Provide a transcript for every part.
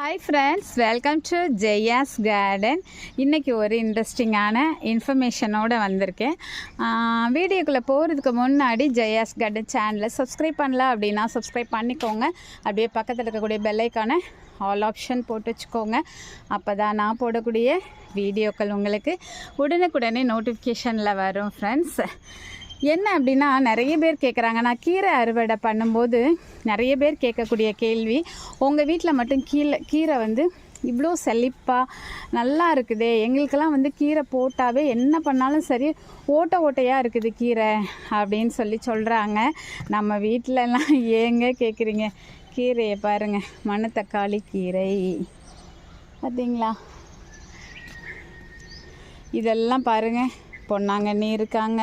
Hi friends welcome to Jaya's garden இன்றைக்கி ஒரு இன்ட்ரெஸ்டிங்கான இன்ஃபர்மேஷனோடு வந்திருக்கேன். வீடியோக்குள்ளே போகிறதுக்கு முன்னாடி ஜெயாஸ் கார்டன் சேனலை சப்ஸ்கிரைப் பண்ணல அப்படின்னா சப்ஸ்கிரைப் பண்ணிக்கோங்க. அப்படியே பக்கத்தில் இருக்கக்கூடிய பெல்லைக்கான ஆல் ஆப்ஷன் போட்டு வச்சுக்கோங்க. அப்போ தான் நான் போடக்கூடிய வீடியோக்கள் உங்களுக்கு உடனுக்குடனே நோட்டிஃபிகேஷனில் வரும் ஃப்ரெண்ட்ஸ் என்ன அப்படின்னா நிறைய பேர் கேட்குறாங்க நான் கீரை அறுவடை பண்ணும்போது நிறைய பேர் கேட்கக்கூடிய கேள்வி உங்கள் வீட்டில் மட்டும் கீழே கீரை வந்து இவ்வளோ செழிப்பாக நல்லா இருக்குதே. எங்களுக்கெல்லாம் வந்து கீரை போட்டாவே என்ன பண்ணாலும் சரி ஓட்டை ஓட்டையாக இருக்குது கீரை அப்படின்னு சொல்லி சொல்கிறாங்க நம்ம வீட்டிலலாம் ஏங்க கேட்குறீங்க கீரையை பாருங்கள் மணத்தக்காளி கீரை. பார்த்தீங்களா இதெல்லாம் பாருங்கள் பொன்னாங்கண்ணி இருக்காங்க.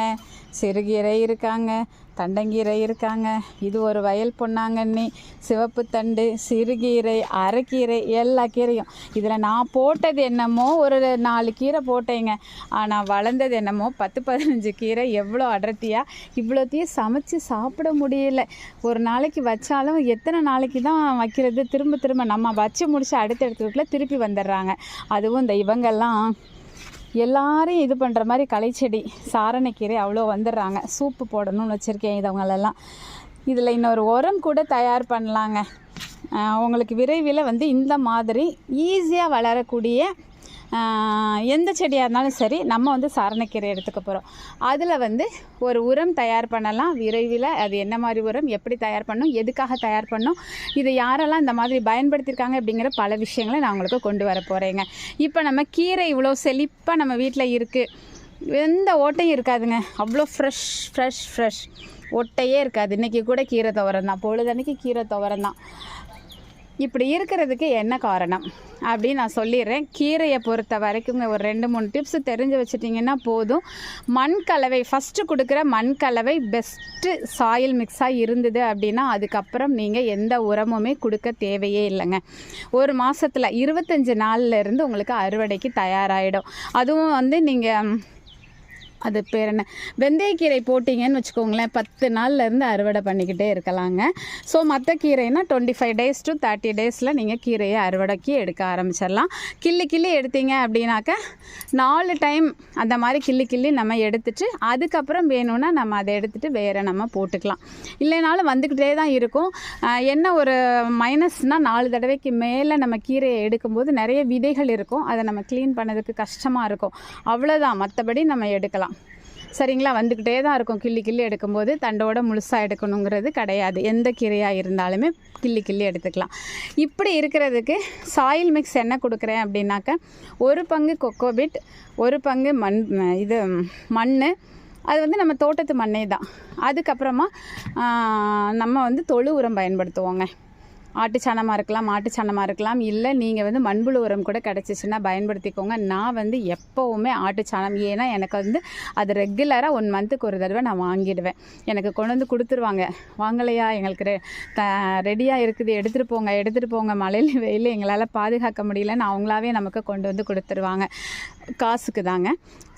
சிறுகீரை இருக்காங்க தண்டங்கீரை இருக்காங்க. இது ஒரு வயல் பொன்னாங்கண்ணி சிவப்பு தண்டு சிறுகீரை அரைக்கீரை எல்லா கீரையும். இதில் நான் போட்டது என்னமோ ஒரு நாலு கீரை போட்டேங்க. ஆனால் வளர்ந்தது என்னமோ பத்து பதினஞ்சு கீரை. எவ்வளோ அடர்த்தியாக இவ்வளோத்தையும் சமைச்சு சாப்பிட முடியல. ஒரு நாளைக்கு வச்சாலும் எத்தனை நாளைக்கு தான் வைக்கிறது? திரும்ப திரும்ப நம்ம வச்சு முடிச்சு அடுத்த இடத்துல திருப்பி வந்துடுறாங்க. அதுவும் இந்த இவங்கெல்லாம் எல்லாரையும் இது பண்ணுற மாதிரி களைச்செடி சாரணக்கீரை அவ்வளோ வந்துடுறாங்க. சூப்பு போடணும்னு வச்சுருக்கேன் இதவங்களெல்லாம் இதில் இன்னொரு உரம் கூட தயார் பண்ணலாங்க. உங்களுக்கு விரைவில் வந்து இந்த மாதிரி ஈஸியாக வளரக்கூடிய எந்த செடியாக இருந்தாலும் சரி நம்ம வந்து சாரணக்கீரை எடுத்துக்க போகிறோம் அதில் வந்து ஒரு உரம் தயார் பண்ணலாம். விரைவில் அது என்ன மாதிரி உரம் எப்படி தயார் பண்ணும் எதுக்காக தயார் பண்ணும் இதை யாரெல்லாம் இந்த மாதிரி பயன்படுத்தியிருக்காங்க அப்படிங்கிற பல விஷயங்களை நான் உங்களுக்கு கொண்டு வர போகிறேங்க இப்போ நம்ம கீரை இவ்வளோ செழிப்பாக நம்ம வீட்டில் இருக்குது எந்த ஓட்டையும் இருக்காதுங்க. அவ்வளோ ஃப்ரெஷ் ஃப்ரெஷ் ஃப்ரெஷ் ஒட்டையே இருக்காது. இன்றைக்கி கூட கீரை துவரம் தான். பொழுதன்னைக்கு கீரை துவரம் தான். இப்படி இருக்கிறதுக்கு என்ன காரணம்? அப்படின்னு நான் சொல்லிடுறேன். கீரையை பொறுத்த வரைக்குங்க ஒரு ரெண்டு மூணு டிப்ஸ் தெரிஞ்சு வச்சுட்டிங்கன்னா போதும். மண் கலவை ஃபஸ்ட்டு கொடுக்குற மண் கலவை பெஸ்ட்டு சாயில் மிக்ஸாக இருந்தது அப்படின்னா அதுக்கப்புறம் நீங்கள் எந்த உரமுமே கொடுக்க தேவையே இல்லைங்க. ஒரு மாதத்தில் இருபத்தஞ்சி நாள்லேருந்து உங்களுக்கு அறுவடைக்கு தயாராகிடும் அதுவும் வந்து நீங்கள் அது பேர் என்ன? வெந்தயக்கீரை போட்டிங்கன்னு வச்சுக்கோங்களேன் பத்து நாள்லேருந்து அறுவடை பண்ணிக்கிட்டே இருக்கலாங்க. ஸோ மற்ற கீரைனா twenty five days to thirty டேஸில் நீங்கள் கீரையை அறுவடைக்கு எடுக்க ஆரம்பிச்சிடலாம். கிள்ளி கிள்ளி எடுத்தீங்க அப்படின்னாக்க நாலு டைம் அந்த மாதிரி கிள்ளி கிள்ளி நம்ம எடுத்துட்டு அதுக்கப்புறம் வேணும்னா நம்ம அதை எடுத்துகிட்டு வேறு நம்ம போட்டுக்கலாம். இல்லைனாலும் வந்துக்கிட்டே தான் இருக்கும். என்ன ஒரு மைனஸ்னால் நாலு தடவைக்கு மேலே நம்ம கீரையை எடுக்கும்போது நிறைய விதைகள் இருக்கும். அதை நம்ம க்ளீன் பண்ணதுக்கு கஷ்டமாக இருக்கும். அவ்வளோதான் மற்றபடி நம்ம எடுக்கலாம். சரிங்களா? வந்துக்கிட்டே தான் இருக்கும். கிள்ளி கிள்ளி எடுக்கும்போது தண்டோட முழுசாக எடுக்கணுங்கிறது கிடையாது. எந்த கீரையாக இருந்தாலுமே கிள்ளி கிள்ளி எடுத்துக்கலாம். இப்படி இருக்கிறதுக்கு சாயில் மிக்ஸ் என்ன கொடுக்குறேன் அப்படின்னாக்க ஒரு பங்கு கொக்கோபிட் ஒரு பங்கு மண் இது மண் அது வந்து நம்ம தோட்டத்து மண்ணே தான். அதுக்கப்புறமா நம்ம வந்து தொழு உரம் பயன்படுத்துவோங்க. ஆட்டுச்சாணமாக இருக்கலாம் மாட்டு சாணமாக இருக்கலாம் இல்லை நீங்கள் வந்து மண்புழு உரம் கூட கிடச்சிச்சின்னா பயன்படுத்திக்கோங்க. நான் வந்து எப்போவுமே ஆட்டுச்சாணம். ஏன்னா எனக்கு வந்து அது ரெகுலராக ஒன் மந்த்துக்கு ஒரு தடவை நான் வாங்கிடுவேன். எனக்கு கொண்டு வந்து கொடுத்துருவாங்க. வாங்கலையா? எங்களுக்கு ரெ த ரெடியாக இருக்குது. எடுத்துகிட்டு போங்க எடுத்துகிட்டு போங்க. மழையில் வெயில் எங்களால் பாதுகாக்க முடியலன்னு அவங்களாவே நமக்கு கொண்டு வந்து கொடுத்துருவாங்க. காசுக்கு தாங்க.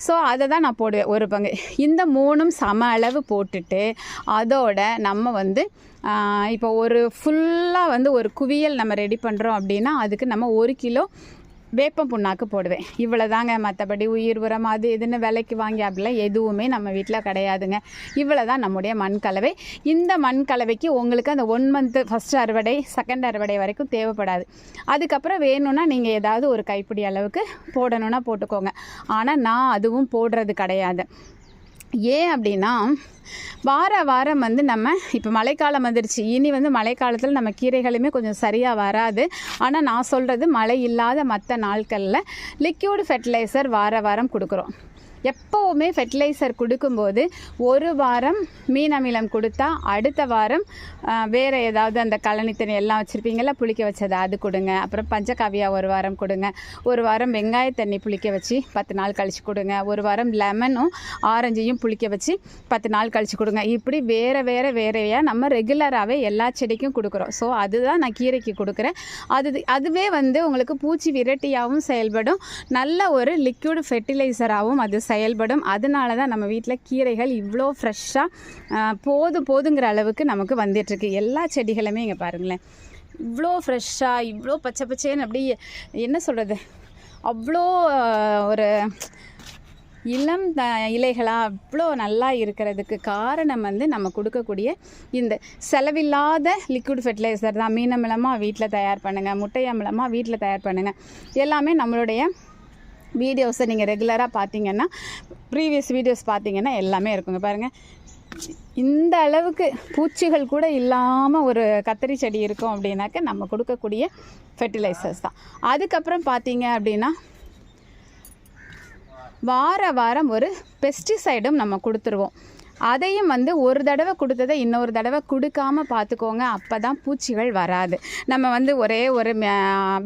ஸோ அதை தான் நான் போடுவேன். ஒரு பங்கு. இந்த மூணும் சம அளவு போட்டுட்டு அதோட நம்ம வந்து இப்போ ஒரு ஃபுல்லாக வந்து ஒரு குவியல் நம்ம ரெடி பண்ணுறோம் அப்படின்னா அதுக்கு நம்ம ஒரு கிலோ வேப்பம் புண்ணாக்கு போடுவேன். இவ்வளோ தாங்க மற்றபடி உயிர் உரம் அது இதுன்னு விலைக்கு வாங்கி அப்படிலாம் எதுவுமே நம்ம வீட்டில் கிடையாதுங்க. இவ்வளோ தான் நம்முடைய மண் கலவை. இந்த மண் கலவைக்கு உங்களுக்கு அந்த ஒன் மந்த்து ஃபஸ்ட் அறுவடை செகண்ட் அறுவடை வரைக்கும் தேவைப்படாது. அதுக்கப்புறம் வேணும்னா நீங்கள் ஏதாவது ஒரு கைப்பிடி அளவுக்கு போடணும்னா போட்டுக்கோங்க. ஆனால் நான் அதுவும் போடுறது கிடையாது. ஏன் அப்படின்னா வார வாரம் வந்து நம்ம இப்போ மழைக்காலம் வந்துருச்சு. இனி வந்து மழைக்காலத்தில் நம்ம கீரைகளுமே கொஞ்சம் சரியாக வராது. ஆனால் நான் சொல்கிறது மழை இல்லாத மற்ற நாட்களில் லிக்யூட் ஃபெர்டிலைசர் வார வாரம் கொடுக்குறோம். எப்போவுமே ஃபெர்டிலைசர் கொடுக்கும்போது ஒரு வாரம் மீன் அமிலம் கொடுத்தா அடுத்த வாரம் வேறு ஏதாவது அந்த கழனி எல்லாம் வச்சுருப்பீங்களா புளிக்க வச்சது அது கொடுங்க. அப்புறம் பஞ்சகாவியா ஒரு வாரம் கொடுங்க. ஒரு வாரம் வெங்காய தண்ணி புளிக்க வச்சு பத்து நாள் கழித்து கொடுங்க. ஒரு வாரம் லெமனும் ஆரஞ்சையும் புளிக்க வச்சு பத்து நாள் கழித்து கொடுங்க. இப்படி வேறு வேறு வேறையாக நம்ம ரெகுலராகவே எல்லா செடிக்கும் கொடுக்குறோம். ஸோ அதுதான் நான் கீரைக்கு கொடுக்குறேன். அது அதுவே வந்து உங்களுக்கு பூச்சி விரட்டியாகவும் செயல்படும். நல்ல ஒரு லிக்யூடு ஃபெர்டிலைசராகவும் அது செயல்படும். அதனால தான் நம்ம வீட்டில் கீரைகள் இவ்வளோ ஃப்ரெஷ்ஷாக போதும் போதுங்கிற அளவுக்கு நமக்கு வந்துட்டுருக்கு. எல்லா செடிகளுமே இங்கே பாருங்களேன். இவ்வளோ ஃப்ரெஷ்ஷாக இவ்வளோ பச்சை பச்சைன்னு அப்படியே என்ன சொல்கிறது அவ்வளோ ஒரு இளம் த இலைகளாக அவ்வளோ நல்லா இருக்கிறதுக்கு காரணம் வந்து நம்ம கொடுக்கக்கூடிய இந்த செலவில்லாத லிக்விட் ஃபெர்டிலைசர் தான். மீனமிலமாக வீட்டில் தயார் பண்ணுங்கள் முட்டை அமிலமாக வீட்டில் தயார் பண்ணுங்கள் எல்லாமே நம்மளுடைய வீடியோஸை நீங்கள் ரெகுலராக பார்த்தீங்கன்னா ப்ரீவியஸ் வீடியோஸ் பார்த்தீங்கன்னா எல்லாமே இருக்குங்க. பாருங்கள் இந்த அளவுக்கு பூச்சிகள் கூட இல்லாமல் ஒரு கத்தரி செடி இருக்கும் அப்படின்னாக்க நம்ம கொடுக்கக்கூடிய ஃபெர்டிலைசர்ஸ் தான். அதுக்கப்புறம் பார்த்தீங்க அப்படின்னா வார வாரம் ஒரு பெஸ்டிசைடும் நம்ம கொடுத்துருவோம். அதையும் வந்து ஒரு தடவை கொடுத்ததை இன்னொரு தடவை கொடுக்காம பார்த்துக்கோங்க அப்போ தான் பூச்சிகள் வராது. நம்ம வந்து ஒரே ஒரு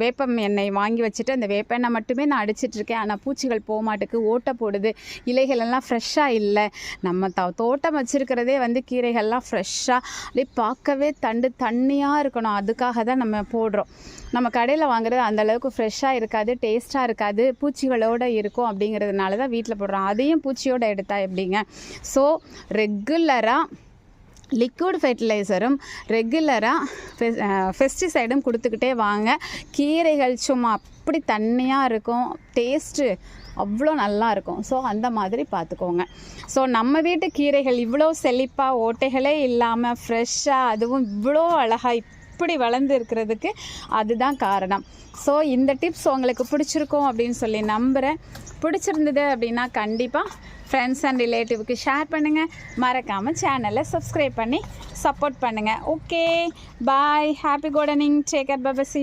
வேப்பம் எண்ணெய் வாங்கி வச்சுட்டு அந்த வேப்ப எண்ணெய் மட்டுமே நான் அடிச்சிட்டு இருக்கேன். ஆனால் பூச்சிகள் போக மாட்டுக்கு ஓட்டை போடுது. இலைகள் எல்லாம் ஃப்ரெஷ்ஷாக இல்லை. நம்ம த தோட்டம் வச்சுருக்கிறதே வந்து கீரைகள்லாம் ஃப்ரெஷ்ஷாக அப்படியே பார்க்கவே தண்டு தண்ணியாக இருக்கணும். அதுக்காக தான் நம்ம போடுறோம். நம்ம கடையில் வாங்குறது அந்தளவுக்கு ஃப்ரெஷ்ஷாக இருக்காது டேஸ்ட்டாக இருக்காது. பூச்சிகளோடு இருக்கும் அப்படிங்கிறதுனால தான் வீட்டில் போடுறோம். அதையும் பூச்சியோடு எடுத்தா எப்படிங்க? ஸோ ரெகுலராக லிக்விட் ஃபெர்டிலைசரும் ரெகுலராக ஃபெஸ்டிசைடும் கொடுத்துக்கிட்டே வாங்க. கீரைகள் சும்மா அப்படி தண்ணியாக இருக்கும். டேஸ்ட்டு அவ்வளோ நல்லா இருக்கும். ஸோ அந்த மாதிரி பார்த்துக்கோங்க ஸோ நம்ம வீட்டு கீரைகள் இவ்வளோ செழிப்பாக ஓட்டைகளே இல்லாமல் ஃப்ரெஷ்ஷாக அதுவும் இவ்வளோ அழகாக இப்படி வளர்ந்து இருக்கிறதுக்கு அதுதான் காரணம். ஸோ இந்த டிப்ஸ் உங்களுக்கு பிடிச்சிருக்கும் அப்படின்னு சொல்லி நம்புகிறேன் பிடிச்சிருந்தது அப்படின்னா கண்டிப்பாக ஃப்ரெண்ட்ஸ் அண்ட் ரிலேட்டிவ்க்கு ஷேர் பண்ணுங்கள் மறக்காமல் சேனலை சப்ஸ்கிரைப் பண்ணி சப்போர்ட் பண்ணுங்கள் okay bye happy gardening take care பபசி